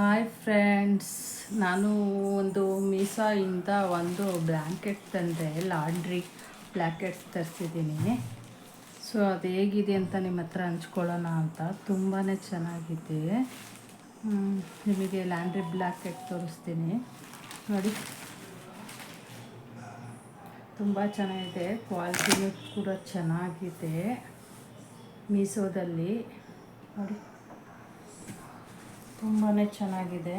Hi friends ನಾನು ಒಂದು ಮೀಸಾಯಿಂದ ಒಂದು ಬ್ಲ್ಯಾಂಕೆಟ್ ತಂದೆ ಲಾಂಡ್ರಿ ಬ್ಲ್ಯಾಂಕೆಟ್ಸ್ ತರಿಸಿದ್ದೀನಿ. ಸೊ ಅದು ಹೇಗಿದೆ ಅಂತ ನಿಮ್ಮ ಹತ್ರ ಹಂಚ್ಕೊಳ್ಳೋಣ ಅಂತ. ತುಂಬಾ ಚೆನ್ನಾಗಿದೆ. ನಿಮಗೆ ಲ್ಯಾಂಡ್ರಿ ಬ್ಲ್ಯಾಂಕೆಟ್ ತೋರಿಸ್ತೀನಿ. ನೋಡಿ. ತುಂಬ ಚೆನ್ನಾಗಿದೆ. ಕ್ವಾಲಿಟಿನೂ ಕೂಡ ಚೆನ್ನಾಗಿದೆ ಮೀಸೋದಲ್ಲಿ. ನೋಡಿ. ತುಂಬಾ ಚೆನ್ನಾಗಿದೆ.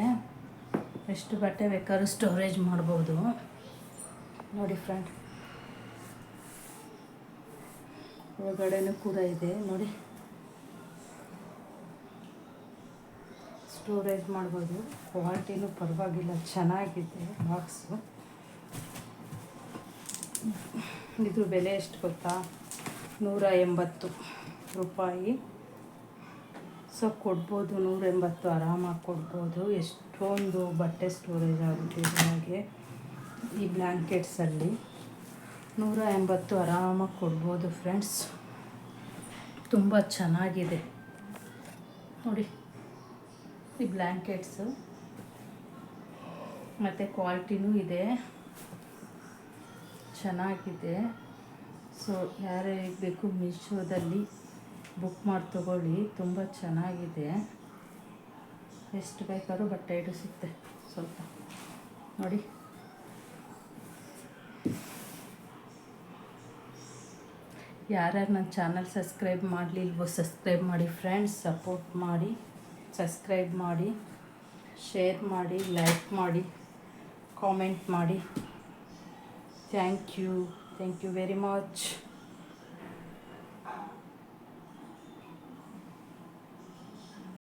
ಎಷ್ಟು ಬಟ್ಟೆ ಬೇಕಾದ್ರೂ ಸ್ಟೋರೇಜ್ ಮಾಡ್ಬೋದು. ನೋಡಿ ಫ್ರೆಂಡ್ ಒಳಗಡೆನೂ ಕೂಡ ಇದೆ, ನೋಡಿ. ಸ್ಟೋರೇಜ್ ಮಾಡ್ಬೋದು. ಕ್ವಾಲಿಟಿನೂ ಪರವಾಗಿಲ್ಲ, ಚೆನ್ನಾಗಿದೆ ಬಾಕ್ಸು ಇದ್ರ ಬೆಲೆ ಎಷ್ಟು ಗೊತ್ತಾ? ನೂರ ಎಂಬತ್ತು ರೂಪಾಯಿ. ಸೊ ಕೊಡ್ಬೋದು ನೂರ ಎಂಬತ್ತು ಆರಾಮಾಗಿ ಕೊಡ್ಬೋದು. ಎಷ್ಟೊಂದು ಬಟ್ಟೆ ಸ್ಟೋರೇಜ್ ಆಗುತ್ತೆ ಇದರಾಗೆ ಈ ಬ್ಲ್ಯಾಂಕೆಟ್ಸಲ್ಲಿ ನೂರ ಎಂಬತ್ತು ಆರಾಮಾಗಿ ಕೊಡ್ಬೋದು ಫ್ರೆಂಡ್ಸ್ ತುಂಬ ಚೆನ್ನಾಗಿದೆ. ನೋಡಿ ಈ ಬ್ಲ್ಯಾಂಕೆಟ್ಸು ಮತ್ತು ಕ್ವಾಲಿಟಿನೂ ಇದೆ. ಚೆನ್ನಾಗಿದೆ. ಸೊ ಯಾರ್ಯಾರಿಗೆ ಬೇಕು ಮೀಶೋದಲ್ಲಿ ಬುಕ್ ಮಾಡಿ ತಗೊಳ್ಳಿ, ತುಂಬ ಚೆನ್ನಾಗಿದೆ. ಎಷ್ಟು ಬೇಕಾದ್ರೂ ಬಟ್ಟೆ ಇಡಿಸುತ್ತೆ ಸ್ವಲ್ಪ. ನೋಡಿ. ಯಾರ್ಯಾರು ನನ್ನ ಚಾನಲ್ ಸಬ್ಸ್ಕ್ರೈಬ್ ಮಾಡಲಿಲ್ವೋ, ಸಬ್ಸ್ಕ್ರೈಬ್ ಮಾಡಿ, ಫ್ರೆಂಡ್ಸ್ ಸಪೋರ್ಟ್ ಮಾಡಿ, ಸಬ್ಸ್ಕ್ರೈಬ್ ಮಾಡಿ, ಶೇರ್ ಮಾಡಿ, ಲೈಕ್ ಮಾಡಿ, ಕಾಮೆಂಟ್ ಮಾಡಿ. Thank you thank you very much.